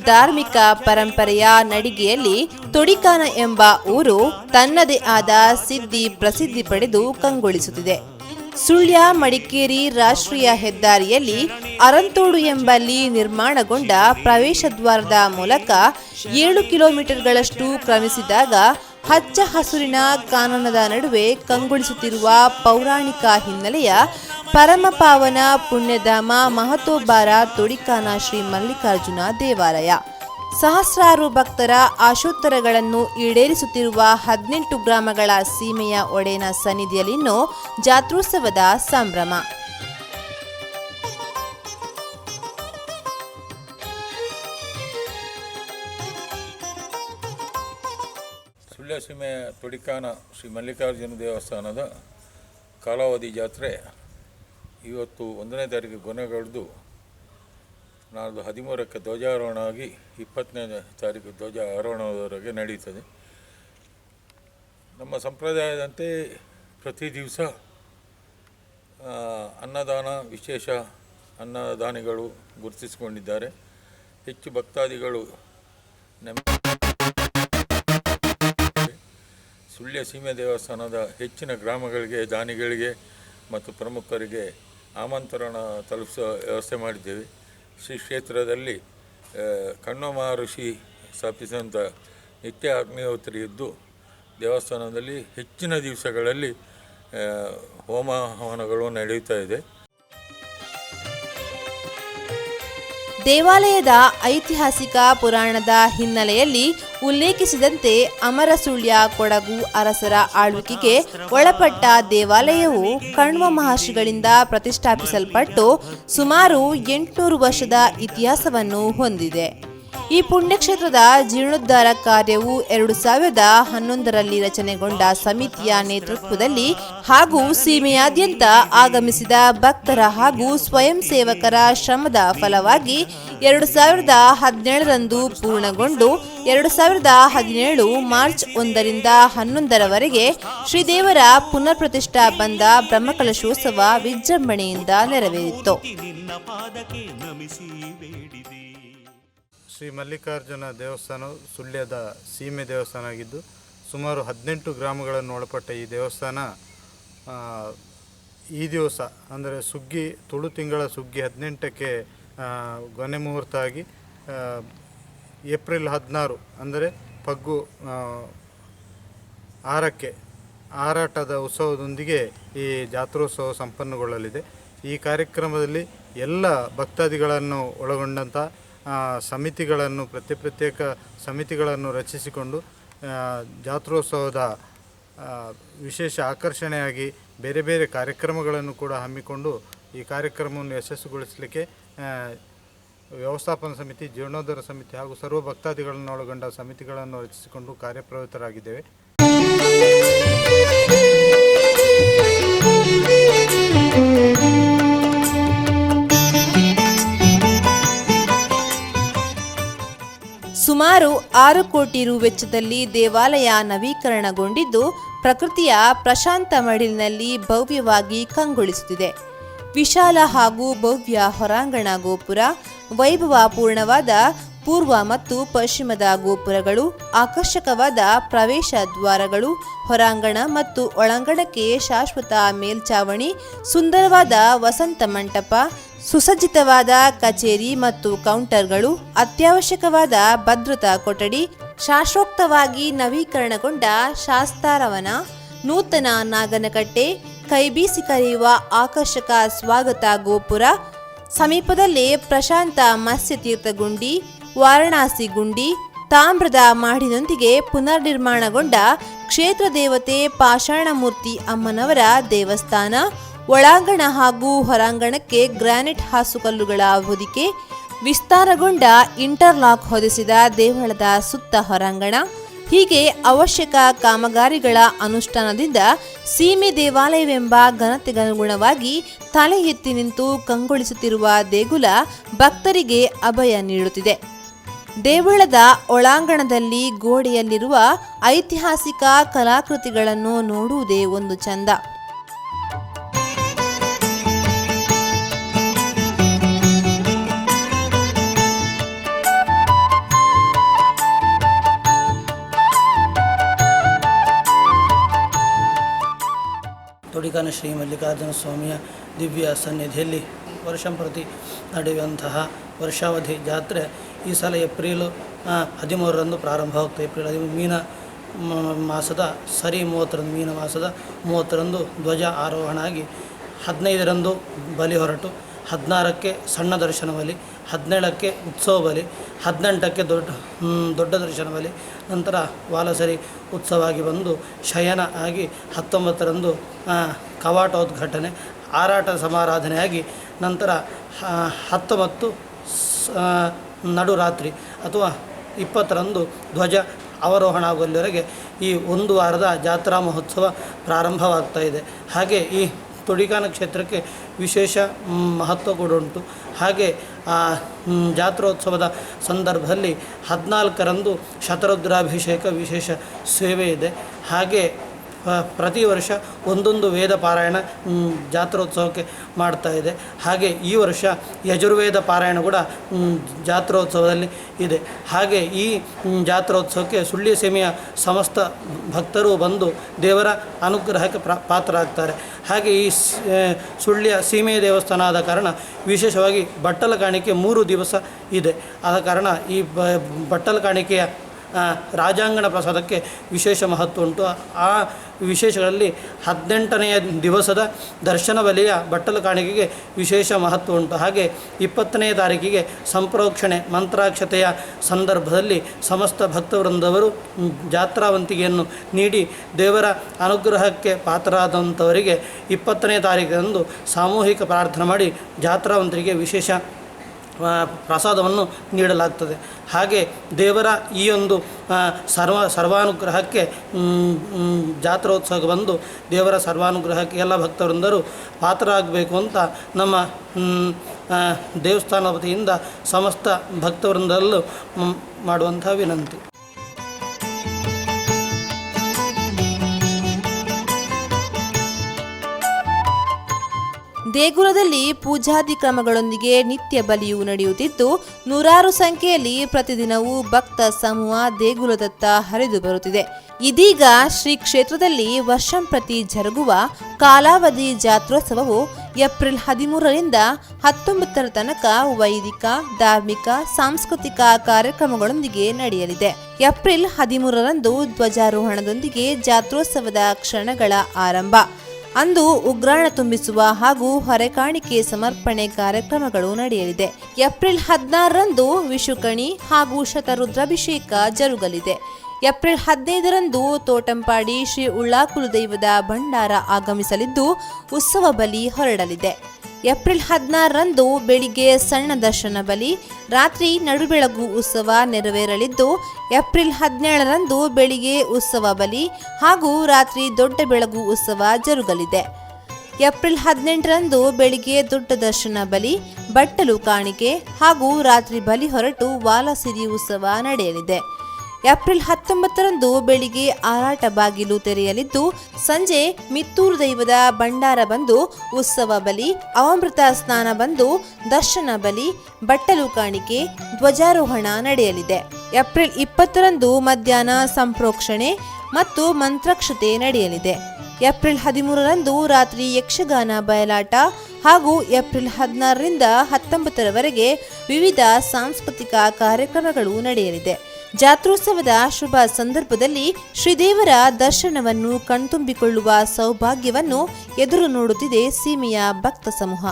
ಧಾರ್ಮಿಕ ಪರಂಪರೆಯ ನಡಿಗೆಯಲ್ಲಿ ತೊಡಿಕಾನ ಎಂಬ ಊರು ತನ್ನದೇ ಆದ ಸಿದ್ಧಿ ಪ್ರಸಿದ್ಧಿ ಪಡೆದು ಕಂಗೊಳಿಸುತ್ತಿದೆ. ಸುಳ್ಯ ಮಡಿಕೇರಿ ರಾಷ್ಟ್ರೀಯ ಹೆದ್ದಾರಿಯಲ್ಲಿ ಅರಂತೋಡು ಎಂಬಲ್ಲಿ ನಿರ್ಮಾಣಗೊಂಡ ಪ್ರವೇಶ ದ್ವಾರದ ಮೂಲಕ ಏಳು ಕಿಲೋಮೀಟರ್ಗಳಷ್ಟು ಕ್ರಮಿಸಿದಾಗ ಹಚ್ಚ ಹಸುರಿನ ಕಾನನದ ನಡುವೆ ಕಂಗೊಳಿಸುತ್ತಿರುವ ಪೌರಾಣಿಕ ಹಿನ್ನೆಲೆಯ ಪರಮಪಾವನ ಪುಣ್ಯಧಾಮ ಮಹತೋಬಾರ ತುಡಿಕಾನ ಶ್ರೀ ಮಲ್ಲಿಕಾರ್ಜುನ ದೇವಾಲಯ. ಸಹಸ್ರಾರು ಭಕ್ತರ ಆಶೋತ್ತರಗಳನ್ನು ಈಡೇರಿಸುತ್ತಿರುವ ಹದಿನೆಂಟು ಗ್ರಾಮಗಳ ಸೀಮೆಯ ಒಡೆಯನ ಸನ್ನಿಧಿಯಲ್ಲಿನ್ನು ಜಾತ್ರೋತ್ಸವದ ಸಂಭ್ರಮ. ಸುಳ್ಯ ಸೀಮೆಯ ತುಡಿಕಾನ ಶ್ರೀ ಮಲ್ಲಿಕಾರ್ಜುನ ದೇವಸ್ಥಾನದ ಕಾಲಾವಧಿ ಜಾತ್ರೆ ಇವತ್ತು ಒಂದನೇ ತಾರೀಕು ಗೊನೆಗಳ್ದು ನಾಳ್ದು ಹದಿಮೂರಕ್ಕೆ ಧ್ವಜಾರೋಹಣ ಆಗಿ ಇಪ್ಪತ್ತನೇ ತಾರೀಕು ಧ್ವಜ ಆರೋಹಣದವರೆಗೆ ನಡೀತದೆ. ನಮ್ಮ ಸಂಪ್ರದಾಯದಂತೆ ಪ್ರತಿ ದಿವಸ ಅನ್ನದಾನ, ವಿಶೇಷ ಅನ್ನದಾನಿಗಳು ಗುರುತಿಸಿಕೊಂಡಿದ್ದಾರೆ. ಹೆಚ್ಚು ಭಕ್ತಾದಿಗಳು ನಮ್ಮ ಸುಳ್ಯ ಸೀಮೆ ದೇವಸ್ಥಾನದ ಹೆಚ್ಚಿನ ಗ್ರಾಮಗಳಿಗೆ, ದಾನಿಗಳಿಗೆ ಮತ್ತು ಪ್ರಮುಖರಿಗೆ ಆಮಂತ್ರಣ ತಲುಪಿಸುವ ವ್ಯವಸ್ಥೆ ಮಾಡಿದ್ದೇವೆ. ಶ್ರೀ ಕ್ಷೇತ್ರದಲ್ಲಿ ಕಣ್ಣು ಮಹರ್ಷಿ ಸ್ಥಾಪಿಸಿದಂಥ ನಿತ್ಯ ಅಗ್ನಿಹೋತ್ರಿ ಇದ್ದು ದೇವಸ್ಥಾನದಲ್ಲಿ ಹೆಚ್ಚಿನ ದಿವಸಗಳಲ್ಲಿ ಹೋಮ ಹವನಗಳು ನಡೆಯುತ್ತಾ ಇದೆ. ದೇವಾಲಯದ ಐತಿಹಾಸಿಕ ಪುರಾಣದ ಹಿನ್ನೆಲೆಯಲ್ಲಿ ಉಲ್ಲೇಖಿಸಿದಂತೆ ಅಮರಸುಳ್ಯ, ಕೊಡಗು ಅರಸರ ಆಳ್ವಿಕೆಗೆ ಒಳಪಟ್ಟ ದೇವಾಲಯವು ಕಣ್ವ ಮಹರ್ಷಿಗಳಿಂದ ಪ್ರತಿಷ್ಠಾಪಿಸಲ್ಪಟ್ಟು ಸುಮಾರು ಎಂಟುನೂರು ವರ್ಷದ ಇತಿಹಾಸವನ್ನು ಹೊಂದಿದೆ. ಈ ಪುಣ್ಯಕ್ಷೇತ್ರದ ಜೀರ್ಣೋದ್ಧಾರ ಕಾರ್ಯವು ಎರಡು ಸಾವಿರದ ಹನ್ನೊಂದರಲ್ಲಿ ರಚನೆಗೊಂಡ ಸಮಿತಿಯ ನೇತೃತ್ವದಲ್ಲಿ ಹಾಗೂ ಸೀಮೆಯಾದ್ಯಂತ ಆಗಮಿಸಿದ ಭಕ್ತರ ಹಾಗೂ ಸ್ವಯಂ ಸೇವಕರ ಶ್ರಮದ ಫಲವಾಗಿ ಎರಡು ಸಾವಿರದ ಹದಿನೇಳರಂದು ಪೂರ್ಣಗೊಂಡು ಎರಡು ಸಾವಿರದ ಹದಿನೇಳು ಮಾರ್ಚ್ ಒಂದರಿಂದ ಹನ್ನೊಂದರವರೆಗೆ ಶ್ರೀದೇವರ ಪುನರ್ ಪ್ರತಿಷ್ಠಾ ಬಂದ ಬ್ರಹ್ಮಕಲಶೋತ್ಸವ ವಿಜೃಂಭಣೆಯಿಂದ ನೆರವೇರಿತು ಶ್ರೀ ಮಲ್ಲಿಕಾರ್ಜುನ ದೇವಸ್ಥಾನವು ಸುಳ್ಯದ ಸೀಮೆ ದೇವಸ್ಥಾನ ಆಗಿದ್ದು, ಸುಮಾರು ಹದಿನೆಂಟು ಗ್ರಾಮಗಳನ್ನು ಒಳಪಟ್ಟ ಈ ದೇವಸ್ಥಾನ ಈ ದಿವಸ, ಅಂದರೆ ಸುಗ್ಗಿ, ತುಳು ತಿಂಗಳ ಸುಗ್ಗಿ ಹದಿನೆಂಟಕ್ಕೆ ಗೊನೆ ಮುಹೂರ್ತ ಆಗಿ ಏಪ್ರಿಲ್ ಹದಿನಾರು, ಅಂದರೆ ಪಗ್ಗು ಆರಕ್ಕೆ ಆರಾಟದ ಉತ್ಸವದೊಂದಿಗೆ ಈ ಜಾತ್ರೋತ್ಸವ ಸಂಪನ್ನಗೊಳ್ಳಲಿದೆ. ಈ ಕಾರ್ಯಕ್ರಮದಲ್ಲಿ ಎಲ್ಲ ಭಕ್ತಾದಿಗಳನ್ನು ಒಳಗೊಂಡಂಥ ಸಮಿತಿಗಳನ್ನು ಪ್ರತ್ಯೇಕ ಪ್ರತ್ಯೇಕ ಸಮಿತಿಗಳನ್ನು ರಚಿಸಿಕೊಂಡು ಜಾತ್ರೋತ್ಸವದ ವಿಶೇಷ ಆಕರ್ಷಣೆಯಾಗಿ ಬೇರೆ ಬೇರೆ ಕಾರ್ಯಕ್ರಮಗಳನ್ನು ಕೂಡ ಹಮ್ಮಿಕೊಂಡು ಈ ಕಾರ್ಯಕ್ರಮವನ್ನು ಯಶಸ್ಸುಗೊಳಿಸಲಿಕ್ಕೆ ವ್ಯವಸ್ಥಾಪನಾ ಸಮಿತಿ, ಜೀರ್ಣೋದ್ಧಾರ ಸಮಿತಿ ಹಾಗೂ ಸರ್ವ ಭಕ್ತಾದಿಗಳನ್ನು ಒಳಗೊಂಡ ಸಮಿತಿಗಳನ್ನು ರಚಿಸಿಕೊಂಡು ಕಾರ್ಯಪ್ರವೃತ್ತರಾಗಿದ್ದೇವೆ. ಸುಮಾರು ಆರು ಕೋಟಿ ರು ವೆಚ್ಚದಲ್ಲಿ ದೇವಾಲಯ ನವೀಕರಣಗೊಂಡಿದ್ದು, ಪ್ರಕೃತಿಯ ಪ್ರಶಾಂತ ಮಡಿಲಿನಲ್ಲಿ ಭವ್ಯವಾಗಿ ಕಂಗೊಳಿಸುತ್ತಿದೆ. ವಿಶಾಲ ಹಾಗೂ ಭವ್ಯ ಹೊರಾಂಗಣ ಗೋಪುರ, ವೈಭವಪೂರ್ಣವಾದ ಪೂರ್ವ ಮತ್ತು ಪಶ್ಚಿಮದ ಗೋಪುರಗಳು, ಆಕರ್ಷಕವಾದ ಪ್ರವೇಶ ದ್ವಾರಗಳು, ಹೊರಾಂಗಣ ಮತ್ತು ಒಳಾಂಗಣಕ್ಕೆ ಶಾಶ್ವತ ಮೇಲ್ಛಾವಣಿ ಸುಂದರವಾದ ವಸಂತ ಮಂಟಪ ಸುಸಜ್ಜಿತವಾದ ಕಚೇರಿ ಮತ್ತು ಕೌಂಟರ್ಗಳು, ಅತ್ಯವಶ್ಯಕವಾದ ಭದ್ರತಾ ಕೊಠಡಿ ಶಾಸ್ತ್ರೋಕ್ತವಾಗಿ ನವೀಕರಣಗೊಂಡ ಶಾಸ್ತಾರವನ ನೂತನ ನಾಗನಕಟ್ಟೆ ಕೈಬೀಸಿ ಕರೆಯುವ ಆಕರ್ಷಕ ಸ್ವಾಗತ ಗೋಪುರ, ಸಮೀಪದಲ್ಲೇ ಪ್ರಶಾಂತ ಮತ್ಸ್ಯತೀರ್ಥ ಗುಂಡಿ ವಾರಣಾಸಿ ಗುಂಡಿ, ತಾಮ್ರದ ಮಾಡಿನೊಂದಿಗೆ ಪುನರ್ನಿರ್ಮಾಣಗೊಂಡ ಕ್ಷೇತ್ರ ದೇವತೆ ಪಾಷಾಣಮೂರ್ತಿ ಅಮ್ಮನವರ ದೇವಸ್ಥಾನ ಒಳಾಂಗಣ ಹಾಗೂ ಹೊರಾಂಗಣಕ್ಕೆ ಗ್ರಾನೈಟ್ ಹಾಸುಕಲ್ಲುಗಳ ಹೊದಿಕೆ ವಿಸ್ತಾರಗೊಂಡ ಇಂಟರ್ಲಾಕ್ ಹೊದಿಸಿದ ದೇವಳದ ಸುತ್ತ ಹೊರಾಂಗಣ. ಹೀಗೆ ಅವಶ್ಯಕ ಕಾಮಗಾರಿಗಳ ಅನುಷ್ಠಾನದಿಂದ ಸೀಮೆ ದೇವಾಲಯವೆಂಬ ಘನತೆಗನುಗುಣವಾಗಿ ತಲೆ ಎತ್ತಿ ನಿಂತು ಕಂಗೊಳಿಸುತ್ತಿರುವ ದೇಗುಲ ಭಕ್ತರಿಗೆ ಅಭಯ ನೀಡುತ್ತಿದೆ. ದೇವಳದ ಒಳಾಂಗಣದಲ್ಲಿ ಗೋಡೆಯಲ್ಲಿರುವ ಐತಿಹಾಸಿಕ ಕಲಾಕೃತಿಗಳನ್ನು ನೋಡುವುದೇ ಒಂದು ಚಂದ. ತುಡಿಕಾನ ಶ್ರೀ ಮಲ್ಲಿಕಾರ್ಜುನ ಸ್ವಾಮಿಯ ದಿವ್ಯ ಸನ್ನಿಧಿಯಲ್ಲಿ ವರ್ಷಂಪ್ರತಿ ನಡೆಯುವಂತಹ ವರ್ಷಾವಧಿ ಜಾತ್ರೆ ಈ ಸಲ ಏಪ್ರಿಲ್ ಹದಿಮೂರರಂದು ಪ್ರಾರಂಭವಾಗ್ತದೆ ಏಪ್ರಿಲ್ ಹದಿಮೂರು ಮೀನ ಮಾಸದ ಸರಿ ಮೂವತ್ತರಂದು, ಮೀನ ಮಾಸದ ಮೂವತ್ತರಂದು ಧ್ವಜ ಆರೋಹಣ ಆಗಿ ಹದಿನೈದರಂದು ಬಲಿ ಹೊರಟು. ಹದಿನಾರಕ್ಕೆ ಸಣ್ಣ ದರ್ಶನ ಬಲಿ ಹದಿನೇಳಕ್ಕೆ ಉತ್ಸವ ಬಲಿ ಹದಿನೆಂಟಕ್ಕೆ ದೊಡ್ಡ ದೊಡ್ಡ ದರ್ಶನ ಬಲಿ ನಂತರ ವಾಲಸರಿ ಉತ್ಸವ ಆಗಿ ಬಂದು ಶಯನ ಆಗಿ ಹತ್ತೊಂಬತ್ತರಂದು ಕವಾಟೋದ್ಘಾಟನೆ, ಆರಾಟ ಸಮಾರಾಧನೆಯಾಗಿ ನಂತರ ಹತ್ತೊಂಬತ್ತು ನಡುರಾತ್ರಿ ಅಥವಾ ಇಪ್ಪತ್ತರಂದು ಧ್ವಜ ಅವರೋಹಣ ಆಗುವಲ್ಲಿವರೆಗೆ ಈ ಒಂದು ವಾರದ ಜಾತ್ರಾ ಮಹೋತ್ಸವ ಪ್ರಾರಂಭವಾಗ್ತಾ ಇದೆ. ಹಾಗೆ ಈ ತುಡಿಕಾನ ಕ್ಷೇತ್ರಕ್ಕೆ ವಿಶೇಷ ಮಹತ್ವ ಕೂಡ ಉಂಟು ಹಾಗೆ ಜಾತ್ರೋತ್ಸವದ ಸಂದರ್ಭದಲ್ಲಿ ಹದಿನಾಲ್ಕರಂದು ಶತರುದ್ರಾಭಿಷೇಕ ವಿಶೇಷ ಸೇವೆ ಇದೆ. ಹಾಗೆ ಪ್ರತಿ ವರ್ಷ ಒಂದೊಂದು ವೇದ ಪಾರಾಯಣ ಜಾತ್ರೋತ್ಸವಕ್ಕೆ ಮಾಡ್ತಾ ಇದೆ. ಹಾಗೆ ಈ ವರ್ಷ ಯಜುರ್ವೇದ ಪಾರಾಯಣ ಕೂಡ ಜಾತ್ರೋತ್ಸವದಲ್ಲಿ ಇದೆ. ಹಾಗೆ ಈ ಜಾತ್ರೋತ್ಸವಕ್ಕೆ ಸುಳ್ಯ ಸೀಮೆಯ ಸಮಸ್ತ ಭಕ್ತರು ಬಂದು ದೇವರ ಅನುಗ್ರಹಕ್ಕೆ ಪಾತ್ರರಾಗ್ತಾರೆ. ಹಾಗೆ ಈ ಸುಳ್ಯ ಸೀಮೆಯ ದೇವಸ್ಥಾನ ಆದ ಕಾರಣ ವಿಶೇಷವಾಗಿ ಬಟ್ಟಲ ಕಾಣಿಕೆ ಮೂರು ದಿವಸ ಇದೆ. ಆದ ಕಾರಣ ಈ ಬಟ್ಟಲ ಕಾಣಿಕೆಯ ರಾಜಾಂಗಣ ಪ್ರಸಾದಕ್ಕೆ ವಿಶೇಷ ಮಹತ್ವ ಉಂಟು. ಆ ವಿಶೇಷಗಳಲ್ಲಿ ಹದಿನೆಂಟನೆಯ ದಿವಸದ ದರ್ಶನ ಬಲಿಯ ಬಟ್ಟಲು ಕಾಣಿಕೆಗೆ ವಿಶೇಷ ಮಹತ್ವ ಉಂಟು. ಹಾಗೆ ಇಪ್ಪತ್ತನೆಯ ತಾರೀಕಿಗೆ ಸಂಪ್ರೋಕ್ಷಣೆ ಮಂತ್ರಾಕ್ಷತೆಯ ಸಂದರ್ಭದಲ್ಲಿ ಸಮಸ್ತ ಭಕ್ತವೃಂದವರು ಜಾತ್ರಾವಂತಿಗೆಯನ್ನು ನೀಡಿ ದೇವರ ಅನುಗ್ರಹಕ್ಕೆ ಪಾತ್ರರಾದಂಥವರಿಗೆ ಇಪ್ಪತ್ತನೇ ತಾರೀಕಿನಂದು ಸಾಮೂಹಿಕ ಪ್ರಾರ್ಥನೆ ಮಾಡಿ ಜಾತ್ರಾವಂತರಿಗೆ ವಿಶೇಷ ಪ್ರಸಾದವನ್ನು ನೀಡಲಾಗ್ತದೆ. ಹಾಗೆ ದೇವರ ಈ ಒಂದು ಸರ್ವ, ಸರ್ವಾನುಗ್ರಹಕ್ಕೆ ಜಾತ್ರೋತ್ಸವ ಬಂದು ದೇವರ ಸರ್ವಾನುಗ್ರಹಕ್ಕೆ ಎಲ್ಲ ಭಕ್ತವೃಂದರು ಪಾತ್ರರಾಗಬೇಕು ಅಂತ ನಮ್ಮ ದೇವಸ್ಥಾನ ವತಿಯಿಂದ ಸಮಸ್ತ ಭಕ್ತವೃಂದರಲ್ಲೂ ಮಾಡುವಂಥ ವಿನಂತಿ. ದೇಗುಲದಲ್ಲಿ ಪೂಜಾದಿ ಕ್ರಮಗಳೊಂದಿಗೆ ನಿತ್ಯ ಬಲಿಯು ನಡೆಯುತ್ತಿದ್ದು, ನೂರಾರು ಸಂಖ್ಯೆಯಲ್ಲಿ ಪ್ರತಿದಿನವೂ ಭಕ್ತ ಸಮೂಹ ದೇಗುಲದತ್ತ ಹರಿದು ಬರುತ್ತಿದೆ. ಇದೀಗ ಶ್ರೀ ಕ್ಷೇತ್ರದಲ್ಲಿ ವರ್ಷಂಪ್ರತಿ ಜರುಗುವ ಕಾಲಾವಧಿ ಜಾತ್ರೋತ್ಸವವು ಏಪ್ರಿಲ್ ಹದಿಮೂರರಿಂದ ಹತ್ತೊಂಬತ್ತರ ತನಕ ವೈದಿಕ, ಧಾರ್ಮಿಕ, ಸಾಂಸ್ಕೃತಿಕ ಕಾರ್ಯಕ್ರಮಗಳೊಂದಿಗೆ ನಡೆಯಲಿದೆ. ಏಪ್ರಿಲ್ ಹದಿಮೂರರಂದು ಧ್ವಜಾರೋಹಣದೊಂದಿಗೆ ಜಾತ್ರೋತ್ಸವದ ಕ್ಷಣಗಳ ಆರಂಭ. ಅಂದು ಉಗ್ರಾಣ ತುಂಬಿಸುವ ಹಾಗೂ ಹೊರೆಕಾಣಿಕೆ ಸಮರ್ಪಣೆ ಕಾರ್ಯಕ್ರಮಗಳು ನಡೆಯಲಿದೆ. ಏಪ್ರಿಲ್ ಹದಿನಾರರಂದು ವಿಶುಕಣಿ ಹಾಗೂ ಶತರುದ್ರಾಭಿಷೇಕ ಜರುಗಲಿದೆ. ಏಪ್ರಿಲ್ ಹದಿನೈದರಂದು ತೋಟಂಪಾಡಿ ಶ್ರೀ ಉಳ್ಳಾಕುಲು ದೈವದ ಭಂಡಾರ ಆಗಮಿಸಲಿದ್ದು ಉತ್ಸವ ಬಲಿ ಹೊರಡಲಿದೆ. ಏಪ್ರಿಲ್ ಹದಿನಾರರಂದು ಬೆಳಿಗ್ಗೆ ಸಣ್ಣ ದರ್ಶನ ಬಲಿ, ರಾತ್ರಿ ನಡುಬೆಳಗು ಉತ್ಸವ ನೆರವೇರಲಿದ್ದು, ಏಪ್ರಿಲ್ ಹದಿನೇಳರಂದು ಬೆಳಿಗ್ಗೆ ಉತ್ಸವ ಬಲಿ ಹಾಗೂ ರಾತ್ರಿ ದೊಡ್ಡ ಬೆಳಗು ಉತ್ಸವ ಜರುಗಲಿದೆ. ಏಪ್ರಿಲ್ ಹದಿನೆಂಟರಂದು ಬೆಳಿಗ್ಗೆ ದೊಡ್ಡ ದರ್ಶನ ಬಲಿ, ಬಟ್ಟಲು ಕಾಣಿಕೆ ಹಾಗೂ ರಾತ್ರಿ ಬಲಿ ಹೊರಟು ವಾಲಸಿರಿ ಉತ್ಸವ ನಡೆಯಲಿದೆ. ಏಪ್ರಿಲ್ ಹತ್ತೊಂಬತ್ತರಂದು ಬೆಳಿಗ್ಗೆ ಆರಾಟ ಬಾಗಿಲು ತೆರೆಯಲಿದ್ದು, ಸಂಜೆ ಮಿತ್ತೂರು ದೈವದ ಭಂಡಾರ ಬಂದು, ಉತ್ಸವ ಬಲಿ ಅವಮೃತ ಸ್ನಾನ ಬಂದು, ದರ್ಶನ ಬಲಿ, ಬಟ್ಟಲು ಕಾಣಿಕೆ, ಧ್ವಜಾರೋಹಣ ನಡೆಯಲಿದೆ. ಏಪ್ರಿಲ್ ಇಪ್ಪತ್ತರಂದು ಮಧ್ಯಾಹ್ನ ಸಂಪ್ರೋಕ್ಷಣೆ ಮತ್ತು ಮಂತ್ರಕ್ಷತೆ ನಡೆಯಲಿದೆ. ಏಪ್ರಿಲ್ ಹದಿಮೂರರಂದು ರಾತ್ರಿ ಯಕ್ಷಗಾನ ಬಯಲಾಟ ಹಾಗೂ ಏಪ್ರಿಲ್ ಹದಿನಾರರಿಂದ ಹತ್ತೊಂಬತ್ತರವರೆಗೆ ವಿವಿಧ ಸಾಂಸ್ಕೃತಿಕ ಕಾರ್ಯಕ್ರಮಗಳು ನಡೆಯಲಿದೆ. ಜಾತ್ರೋತ್ಸವದ ಶುಭ ಸಂದರ್ಭದಲ್ಲಿ ಶ್ರೀದೇವರ ದರ್ಶನವನ್ನು ಕಣ್ತುಂಬಿಕೊಳ್ಳುವ ಸೌಭಾಗ್ಯವನ್ನು ಎದುರು ನೋಡುತ್ತಿದೆ ಸೀಮೆಯ ಭಕ್ತ ಸಮೂಹ.